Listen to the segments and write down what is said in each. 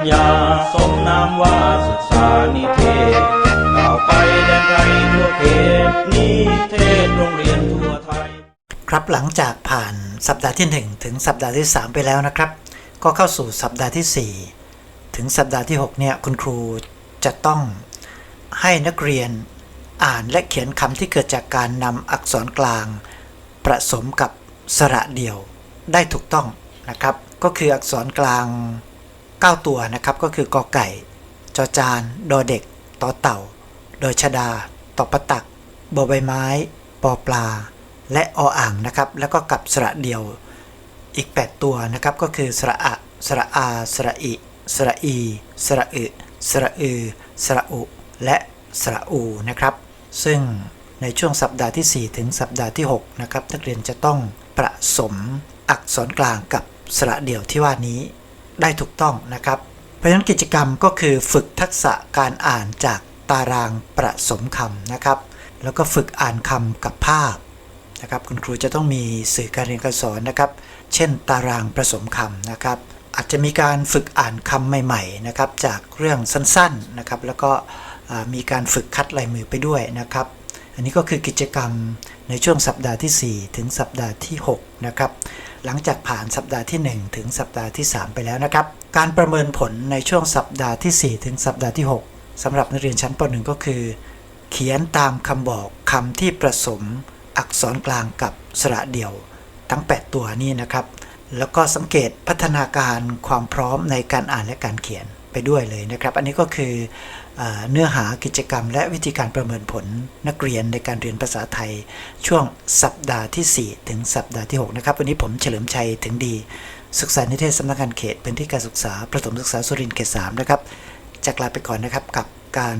นิเทศก้าวไปแดนไกลทั่วเขตนิเทศโรงเรียนทั่วไทย ครับหลังจากผ่านสัปดาห์ที่ 1 ถึงสัปดาห์ที่ 3 ไปแล้วนะครับ ก็เข้าสู่สัปดาห์ที่ 4 ถึงสัปดาห์ที่ 6 เนี่ยคุณครูจะต้องให้นักเรียนอ่านและเขียนคำที่เกิดจากการนำอักษรกลางผสมกับสระเดี่ยวได้ถูกต้องนะครับ ก็คืออักษรกลาง 9 ตัวนะครับก็คือกอไก่ จอจาน ดอเด็ก ต่อเต่าโดยชดาตอปะตัก บอใบไม้ ปอปลา และออ่างนะครับ แล้วก็กับสระเดียว อีก 8 ตัวนะครับก็คือสระอะ สระอา สระอิ สระอี สระอึ สระอือ สระอุ และสระอูนะครับ ซึ่งในช่วงสัปดาห์ที่ 4 ถึงสัปดาห์ที่ 6 นะครับ นักเรียนจะต้องประสมอักษรกลางกับสระเดี่ยวที่ว่านี้ ได้ถูกต้องนะครับ เพราะฉะนั้นกิจกรรมก็คือฝึกทักษะการอ่านจากตารางประสมคำนะครับ แล้วก็ฝึกอ่านคำกับภาพนะครับคุณครูจะต้องมีสื่อการเรียนการสอนนะครับ เช่น ตารางประสมคำนะครับ อาจจะมีการฝึกอ่านคำใหม่ๆนะครับ จากเรื่องสั้นๆนะครับ แล้วก็มีการฝึกคัดลายมือไปด้วยนะครับ อันนี้ก็คือกิจกรรมในช่วงสัปดาห์ที่ 4 ถึงสัปดาห์ที่ 6 นะครับ หลังจากผ่านสัปดาห์ที่ 1 ถึงสัปดาห์ที่ 3 ไปแล้วนะครับ การประเมินผลในช่วงสัปดาห์ที่ 4 ถึงสัปดาห์ที่ 6สำหรับนักเรียนชั้นป .1 ก็คือ เขียนตามคำบอกคำที่ประสมอักษรกลางกับสระเดี่ยวทั้ง 8 ตัวนี้นะครับ แล้วก็สังเกตพัฒนาการความพร้อมในการอ่านและการเขียน ไปด้วยเลยนะครับ อันนี้ก็คือเอเนื้อหากิจกรรม และวิธีการประเมินผลนักเรียนในการเรียนภาษาไทย ช่วงสัปดาห์ที่ 4 ถึงสัปดาห์ที่ 6 นะครับ วันนี้ผมเฉลิมชัยถึงดี ศึกษานิเทศสำนักงานเขตพื้นที่การศึกษา ประถมศึกษาสุรินทร์เขต3นะครับจากลาไปก่อนนะครับกับการ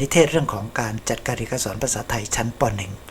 นิเทศเรื่องของการจัดการเรียนการสอนภาษาไทยชั้นป .1